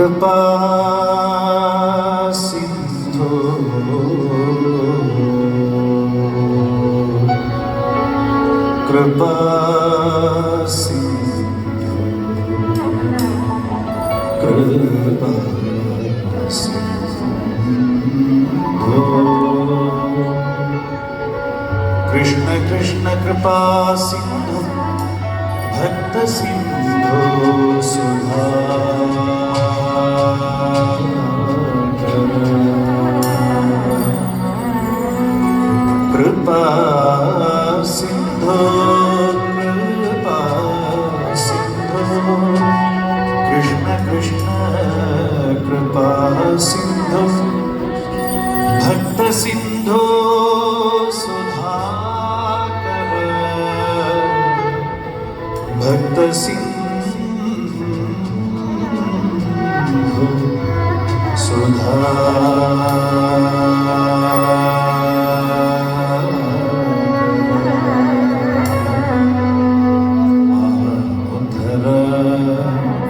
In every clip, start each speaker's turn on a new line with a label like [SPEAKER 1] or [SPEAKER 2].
[SPEAKER 1] कृपा कृपा कृपा कृष्ण कृष्ण कृपा सिन्धु भक्त सिन्धो सिन्धं भक्तसिन्धो सुधाकर भक्तसिन्धो सुधा
[SPEAKER 2] Thank
[SPEAKER 1] you.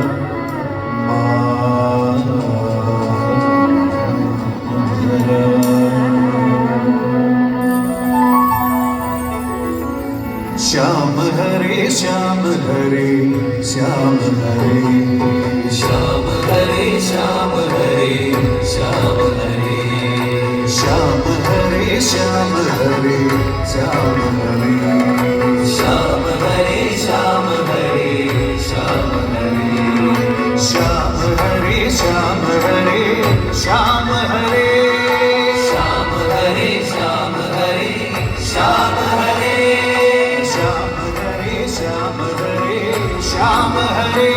[SPEAKER 1] Shyama Hare
[SPEAKER 2] Shyama Hare. Shyama Hare
[SPEAKER 1] Shyama Hare Shyama Hare. Shyama Hare
[SPEAKER 2] Shyama Hare Shyama Hare. Shyama Hare
[SPEAKER 1] Shyama Hare Shyama Hare. Shyama Hare
[SPEAKER 2] Shyama Hare Shyama Hare. come hurry.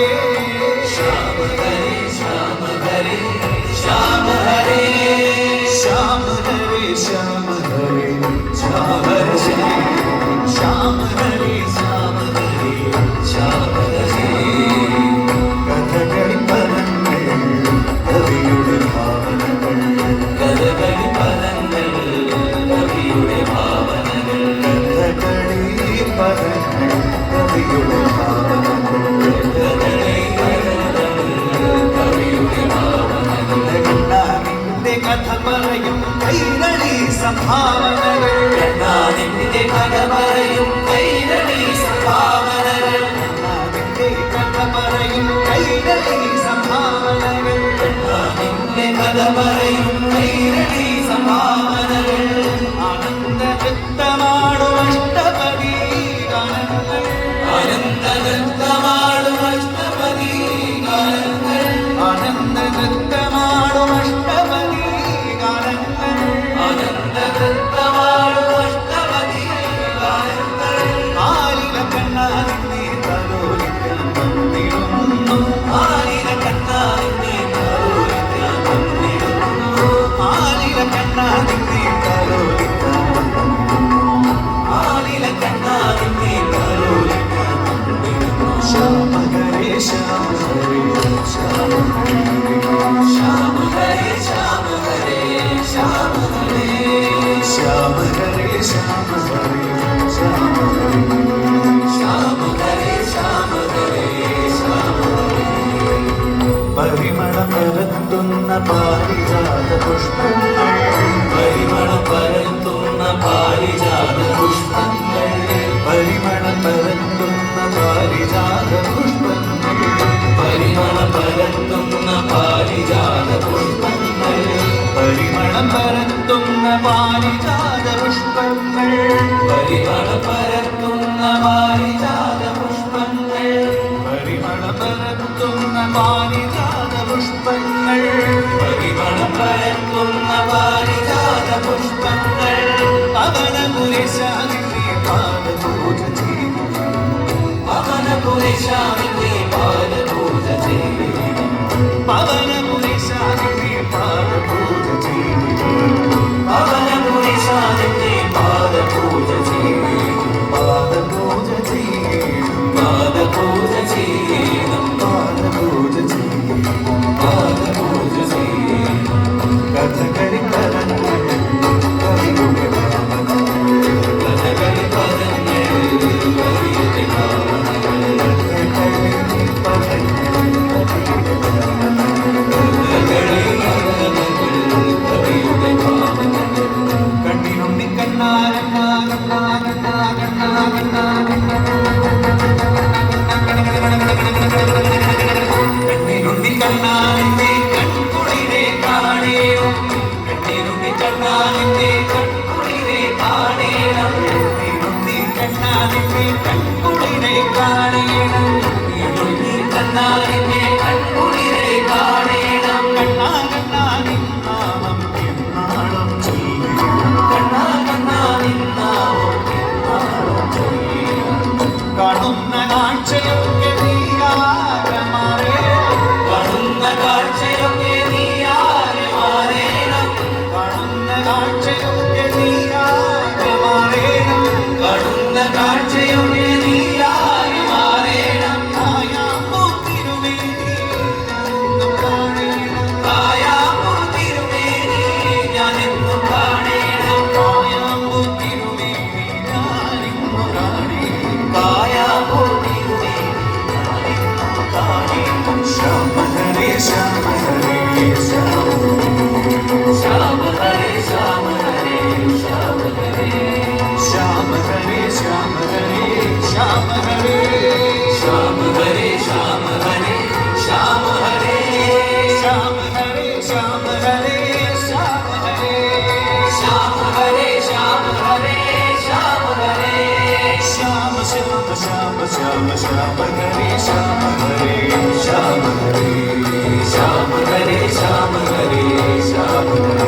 [SPEAKER 2] കഥ പറയും.
[SPEAKER 1] പരിമളം പരത്തുന്ന പാരിജാത പുഷ്പങ്ങൾ.
[SPEAKER 2] പരിമളം പരത്തുന്ന പാരിജാത പുഷ്പങ്ങൾ.
[SPEAKER 1] പരിമളം പരത്തുന്ന പാരിജാത പുഷ്പങ്ങൾ.
[SPEAKER 2] പരിമളം പരത്തുന്ന പാരിജാത പുഷ്പങ്ങൾ.
[SPEAKER 1] പരിമളം പരത്തുന്ന പാരിജാത പുഷ്പങ്ങൾ.
[SPEAKER 2] പരിമളം പരത്തുന്ന പാരിജാത പുഷ്പങ്ങൾ.
[SPEAKER 1] പരിമളം പരത്തുന്ന പാരിജാത പുഷ്പങ്ങൾ
[SPEAKER 2] പരിമളം പരത്തുന്ന പാരിജാത പുഷ്പങ്ങൾ
[SPEAKER 1] പവന പുരശാലിനെ പാദപൂജ ചെയ്തു
[SPEAKER 2] പവന
[SPEAKER 1] വരുന്ന കാഴ്ചയൊക്കെ നീ മാറേ
[SPEAKER 2] വരുന്ന കാഴ്ചയൊക്കെ
[SPEAKER 1] श्याम श्याम श्याम हरे श्याम हरे श्याम हरे श्याम हरे
[SPEAKER 2] श्याम हरे श्याम हरे